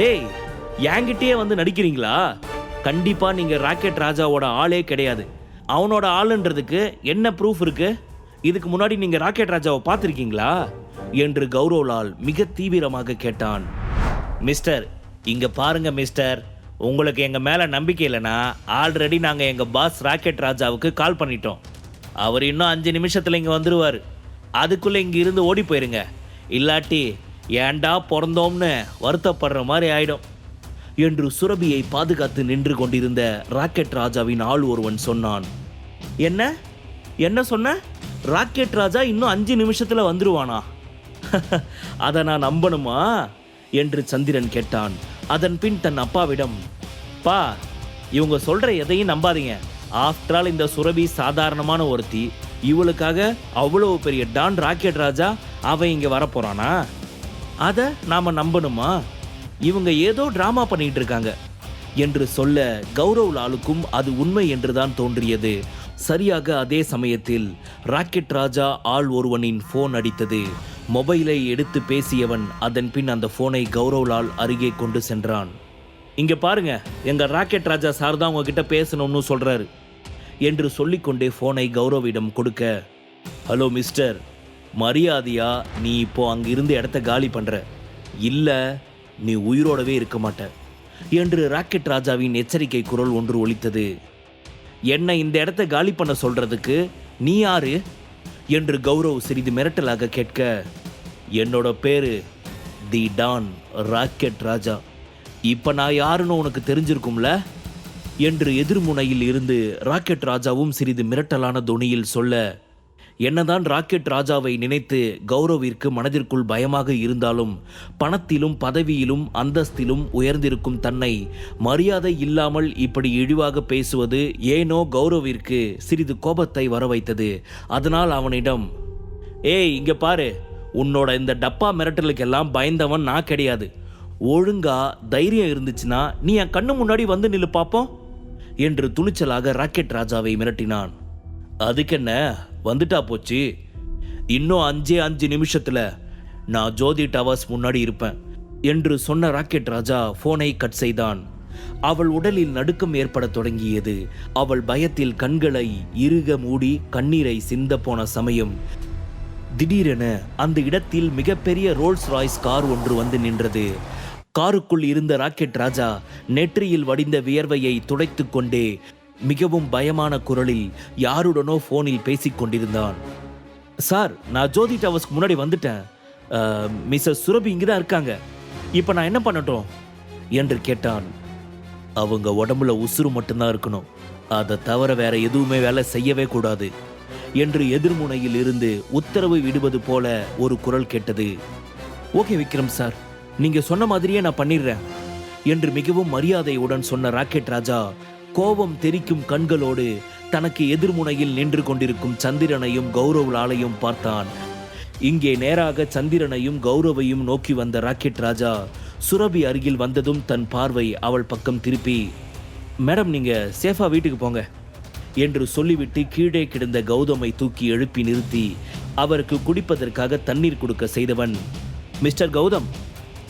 டேய் என்கிட்டயே வந்து நடிக்கிறீங்களா? கண்டிப்பாக நீங்கள் ராக்கெட் ராஜாவோட ஆளே கிடையாது. அவனோட ஆளுன்றதுக்கு என்ன ப்ரூஃப் இருக்கு? இதுக்கு முன்னாடி நீங்கள் ராக்கெட் ராஜாவை பார்த்துருக்கீங்களா? என்று கௌரவ்லால் மிக தீவிரமாக கேட்டான். மிஸ்டர் இங்கே பாருங்க மிஸ்டர். உங்களுக்கு எங்கள் மேலே நம்பிக்கை இல்லைன்னா ஆல்ரெடி நாங்கள் எங்கள் பாஸ் ராக்கெட் ராஜாவுக்கு கால் பண்ணிட்டோம். அவர் இன்னும் அஞ்சு நிமிஷத்தில் இங்கே வந்துடுவார் அதுக்குள்ளே இங்கே இருந்து ஓடி போயிருங்க. இல்லாட்டி ஏன்டா பிறந்தோம்னு வருத்தப்படுற மாதிரி ஆயிடும். என்று சுரபியை பாதுகாத்து நின்று கொண்டிருந்த ராக்கெட் ராஜாவின் ஆள் ஒருவன் சொன்னான். என்ன? என்ன சொன்ன? ராக்கெட் ராஜா இன்னும் அஞ்சு நிமிஷத்துல வந்துருவானா? அதை நான் நம்பணுமா? என்று சந்திரன் கேட்டான். அதன் பின் தன் அப்பாவிடம் பா இவங்க சொல்ற எதையும் நம்பாதீங்க. ஆஃப்டர் ஆல் இந்த சுரபி சாதாரணமான ஒருத்தி. இவளுக்காக அவ்வளவு பெரிய டான் ராக்கெட் ராஜா அவன் இங்கே வரப்போறானா? அதை நாம் நம்பணுமா? இவங்க ஏதோ ட்ராமா பண்ணிட்டு இருக்காங்க என்று சொல்ல கௌரவ் லாலுக்கும் அது உண்மை என்றுதான் தோன்றியது. சரியாக அதே சமயத்தில் ராக்கெட் ராஜா ஆள் ஒருவனின் ஃபோன் அடித்தது. மொபைலை எடுத்து பேசியவன் அதன் பின் அந்த ஃபோனை கௌரவ் லால் அருகே கொண்டு சென்றான். இங்க பாருங்க எங்க ராக்கெட் ராஜா சார் தான் உங்ககிட்ட பேசணும்னு சொல்றாரு என்று சொல்லிக்கொண்டே ஃபோனை கௌரவிடம் கொடுக்க ஹலோ மிஸ்டர் மரியாதையா நீ இப்போ அங்கிருந்து இடத்த காலி பண்ற. இல்ல நீ உயிரோடவே இருக்க மாட்ட. என்று ராக்கெட் ராஜாவின் எச்சரிக்கை குரல் ஒன்று ஒலித்தது. என்னை இந்த இடத்த காலி பண்ண சொல்றதுக்கு? நீ யாரு? என்று கௌரவ் சிறிது மிரட்டலாக கேட்க என்னோட பேரு தி டான் ராக்கெட் ராஜா. இப்ப நான் யாருன்னு உனக்கு தெரிஞ்சிருக்கும்ல? என்று எதிர்முனையில் இருந்து ராக்கெட் ராஜாவும் சிறிது மிரட்டலான தொனியில் சொல்ல என்னதான் ராக்கெட் ராஜாவை நினைத்து கௌரவிற்கு மனதிற்குள் பயமாக இருந்தாலும் பணத்திலும் பதவியிலும் அந்தஸ்திலும் உயர்ந்திருக்கும் தன்னை மரியாதை இல்லாமல் இப்படி இழிவாக பேசுவது ஏனோ கௌரவிற்கு சிறிது கோபத்தை வரவைத்தது. அதனால் அவனிடம் ஏய் இங்க பாரு. உன்னோட இந்த டப்பா மிரட்டலுக்கெல்லாம் பயந்தவன் நான் கிடையாது. ஒழுங்கா தைரியம் இருந்துச்சுன்னா நீ என் கண்ணு முன்னாடி வந்து நில்லு பார்ப்போம் என்று துணிச்சலாக ராக்கெட் ராஜாவை மிரட்டினான். அதுக்கென்ன? வந்துட்டா போச்சு. இன்னும் அஞ்சே அஞ்சு நிமிஷத்தில் நான் ஜோதி டவர்ஸ் முன்னாடி இருப்பேன் என்று சொன்ன ராக்கெட் ராஜா போனை கட் செய்தான். அவள் உடலில் நடுக்கம் ஏற்படத் தொடங்கியது. அவள் பயத்தில் கண்களை இறுக மூடி கண்ணீரை சிந்த போன சமயம் திடீரென அந்த இடத்தில் மிகப்பெரிய ரோல்ஸ் ராய்ஸ் கார் ஒன்று வந்து நின்றது. காருக்குள் இருந்த ராக்கெட் ராஜா நெற்றியில் வடிந்த வியர்வையை துடைத்து கொண்டே மிகவும் பயமான குரலில் யாருடனோ ஃபோனில் பேசிக் கொண்டிருந்தான். சார் நான் ஜோதி டவர்ஸ்க்கு முன்னாடி வந்துட்டேன். மிஸ்ஸஸ் சுரபி இங்கே தான் இருக்காங்க. இப்போ நான் என்ன பண்ணட்டும்? என்று கேட்டான். அவங்க உடம்புல உசுறு மட்டும்தான் இருக்கணும். அதை தவிர வேற எதுவுமே வேலை செய்யவே கூடாது. என்று எதிர்முனையில் இருந்து உத்தரவு விடுவது போல ஒரு குரல் கேட்டது. Okay Vikram sir. நீங்க சொன்ன மாதிரியே நான் பண்ணிடுறேன். என்று மிகவும் மரியாதையுடன் சொன்ன ராக்கெட் ராஜா கோபம் தெறிக்கும் கண்களோடு தனக்கு எதிர்முனையில் நின்று கொண்டிருக்கும் சந்திரனையும் கௌரவ் லாலையும் பார்த்தான். இங்கே நேராக சந்திரனையும் கௌரவையும் நோக்கி வந்த ராக்கெட் ராஜா சுரபி அருகில் வந்ததும் தன் பார்வை அவள் பக்கம் திருப்பி மேடம் நீங்க சேஃபா வீட்டுக்கு போங்க என்று சொல்லிவிட்டு கீழே கிடந்த கௌதமை தூக்கி எழுப்பி நிறுத்தி அவருக்கு குடிப்பதற்காக தண்ணீர் கொடுக்க செய்தவன் மிஸ்டர் கௌதம்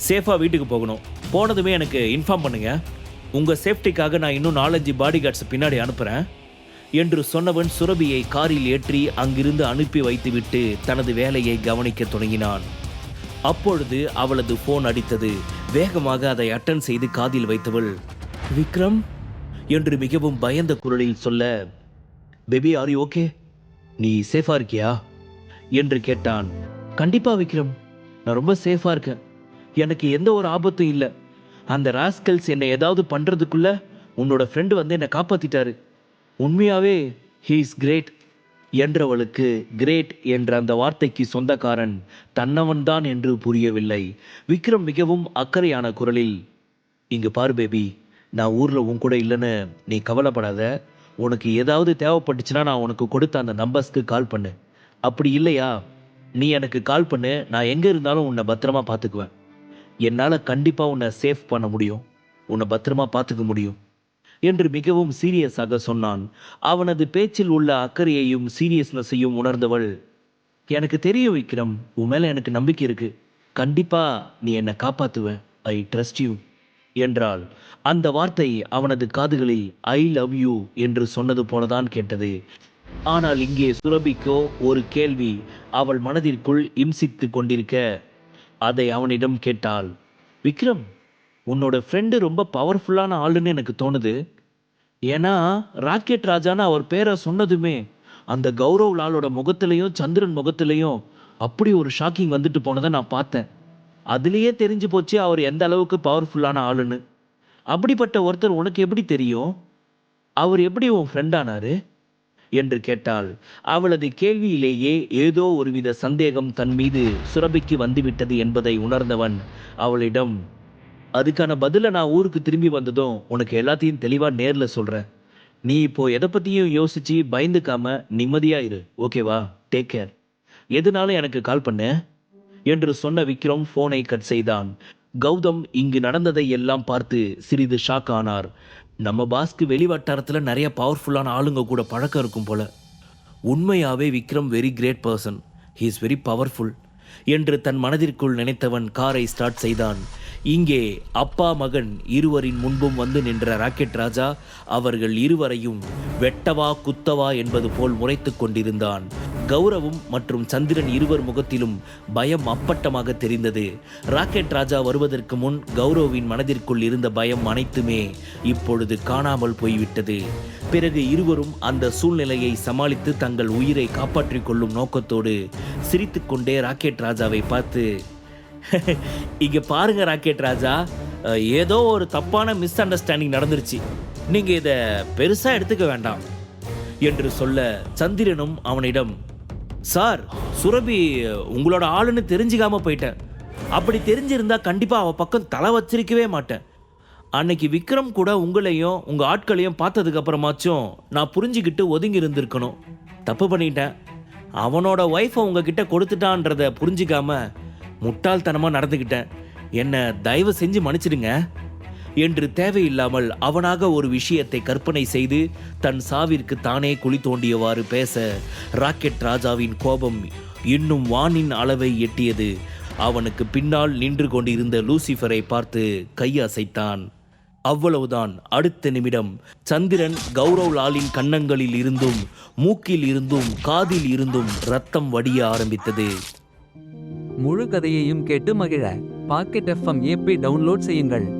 சேஃபா வீட்டுக்கு போகணும். போனதுமே எனக்கு இன்ஃபார்ம் பண்ணுங்க. உங்கள் சேஃப்டிக்காக நான் இன்னும் நாலஞ்சு பாடி கார்ட்ஸ் பின்னாடி அனுப்புகிறேன் என்று சொன்னவன் சுரபியை காரில் ஏற்றி அங்கிருந்து அனுப்பி வைத்துவிட்டு தனது வேலையை கவனிக்க தொடங்கினான். அப்பொழுது அவளது போன் அடித்தது. வேகமாக அதை அட்டன் செய்து காதில் வைத்தவள் விக்ரம் என்று மிகவும் பயந்த குரலில் சொல்ல பேபி ஆர் ஓகே நீ சேஃபா இருக்கியா? என்று கேட்டான். கண்டிப்பா விக்ரம். நான் ரொம்ப சேஃபா இருக்கேன். எனக்கு எந்த ஒரு ஆபத்தும் இல்லை. அந்த ராஸ்கல்ஸ் என்னை ஏதாவது பண்ணுறதுக்குள்ள உன்னோட ஃப்ரெண்டு வந்து என்னை காப்பாத்திட்டாரு. உண்மையாவே ஹீ இஸ் கிரேட் என்றவளுக்கு கிரேட் என்ற அந்த வார்த்தைக்கு சொந்தக்காரன் தன்னவன்தான் என்று புரியவில்லை. விக்ரம் மிகவும் அக்கறையான குரலில் இங்கே பாரு பேபி நான் ஊரில் உன் கூட இல்லைன்னு நீ கவலைப்படாத. உனக்கு ஏதாவது தேவைப்பட்டுச்சுன்னா நான் உனக்கு கொடுத்த அந்த நம்பர்ஸ்க்கு கால் பண்ணு. அப்படி இல்லையா? நீ எனக்கு கால் பண்ணு நான் எங்கே இருந்தாலும் உன்னை பத்திரமா பார்த்துக்குவேன். என்னால் கண்டிப்பாக உன்னை சேஃப் பண்ண முடியும். உன்னை பத்திரமா பார்த்துக்க முடியும். என்று மிகவும் சீரியஸாக சொன்னான். அவனது பேச்சில் உள்ள அக்கறையையும் சீரியஸ்னஸையும் உணர்ந்தவள் எனக்கு தெரிய விக்ரம் உன் மேலே எனக்கு நம்பிக்கை இருக்கு. கண்டிப்பா நீ என்னை காப்பாத்துவ. ஐ ட்ரஸ்ட் யூ என்றாள். அந்த வார்த்தை அவனது காதுகளில் ஐ லவ் யூ என்று சொன்னது போலதான் கேட்டது. ஆனால் இங்கே சுரபிக்கோ ஒரு கேள்வி அவள் மனதிற்குள் இம்சித்து கொண்டிருக்க அதை அவனிடம் கேட்டாள் விக்ரம் உன்னோட ஃப்ரெண்டு ரொம்ப பவர்ஃபுல்லான ஆளுன்னு எனக்கு தோணுது. ஏன்னா ராக்கெட் ராஜான்னு அவர் பேரை சொன்னதுமே அந்த கௌரவ் லாலோட முகத்திலையும் சந்திரன் முகத்திலையும் அப்படி ஒரு ஷாக்கிங் வந்துட்டு போனதை நான் பார்த்தேன். அதுலேயே தெரிஞ்சு போச்சு அவர் எந்த அளவுக்கு பவர்ஃபுல்லான ஆளுன்னு. அப்படிப்பட்ட ஒருத்தர் உனக்கு எப்படி தெரியும்? அவர் எப்படி உன் ஃப்ரெண்டானாரு என்று கேட்டாள். அவளது கேள்வியிலேயே ஏதோ ஒருவித சந்தேகம் தன் மீது சுரபிக்கு வந்துவிட்டது என்பதை உணர்ந்தவன் அவளிடம் அதுக்கான பதிலை நான் ஊருக்கு திரும்பி வந்ததும் உனக்கு எல்லாத்தையும் தெளிவாக நேரில் சொல்கிறேன் நீ இப்போ எதை பற்றியும் யோசிச்சு பயந்துக்காம நிம்மதியா இரு. ஓகேவா? டேக் கேர் எதுனாலும் எனக்கு கால் பண்ணு? என்று சொன்ன விக்ரம் ஃபோனை கட் செய்தான். கௌதம் இங்கு நடந்ததை எல்லாம் பார்த்து சிறிது ஷாக் ஆனார். நம்ம பாஸ்க்கு வெளி வட்டாரத்தில் நிறைய பவர்ஃபுல்லான ஆளுங்க கூட பழக்கம் இருக்கும் போல. உண்மையாகவே Vikram very great person he is very powerful என்று தன் மனதிற்குள் நினைத்தவன் காரை ஸ்டார்ட் செய்தான். இங்கே அப்பா மகன் இருவரின் முன்பும் வந்து நின்ற ராக்கெட் ராஜா அவர்கள் இருவரையும் வெட்டவா குத்தவா என்பது போல் முறைத்துக் கொண்டிருந்தான். கௌரவும் மற்றும் சந்திரன் இருவர் முகத்திலும் பயம் அப்பட்டமாக தெரிந்தது. ராக்கெட் ராஜா வருவதற்கு முன் கௌரவின் மனதிற்குள் இருந்த பயம் அனைத்துமே இப்பொழுது காணாமல் போய்விட்டது. பிறகு இருவரும் அந்த சூழ்நிலையை சமாளித்து தங்கள் உயிரை காப்பாற்றிக் கொள்ளும் நோக்கத்தோடு சிரித்துக்கொண்டே ராக்கெட் ராஜாவை பார்த்து இங்க பாருங்க ராக்கெட் ராஜா ஏதோ ஒரு தப்பான மிஸ் அண்டர்ஸ்டாண்டிங் நடந்துருச்சு. நீங்க இதை பெருசா எடுத்துக்க வேண்டாம் என்று சொல்ல சந்திரனும் அவனிடம் சார் சுரபி உங்களோட ஆளுன்னு தெரிஞ்சுக்காம போயிட்டேன். அப்படி தெரிஞ்சிருந்தா கண்டிப்பாக அவ பக்கம் தலை வச்சிருக்கவே மாட்டேன். அன்னைக்கு விக்ரம் கூட உங்களையும் உங்கள் ஆட்களையும் பார்த்ததுக்கு அப்புறமாச்சும் நான் புரிஞ்சுக்கிட்டு ஒதுங்கி இருந்திருக்கணும் தப்பு பண்ணிட்டேன். அவனோட ஒய்ஃபை உங்ககிட்ட கொடுத்துட்டான்றத புரிஞ்சுக்காம முட்டாள்தனமாக நடந்துக்கிட்டேன். என்னை தயவு செஞ்சு மன்னிச்சிடுங்க. என்று தேவையில்லாமல் அவனாக ஒரு விஷயத்தை கற்பனை செய்து தன் சாவிற்கு தானே குழி தோண்டியவாறு பேச ராக்கெட் ராஜாவின் கோபம் இன்னும் வானின் அளவை எட்டியது. அவனுக்கு பின்னால் நின்று கொண்டிருந்த லூசிஃபரை பார்த்து கையசைத்தான். அவ்வளவுதான். அடுத்த நிமிடம் சந்திரன் கௌரவ் லாலின் கன்னங்களில் இருந்தும் மூக்கில் இருந்தும் காதில் இருந்தும் ரத்தம் வடிய ஆரம்பித்தது. முழு கதையையும் கேட்டு மகிழ. பாக்கெட் எஃப்எம் ஏபி டவுன்லோட் செய்யுங்கள்.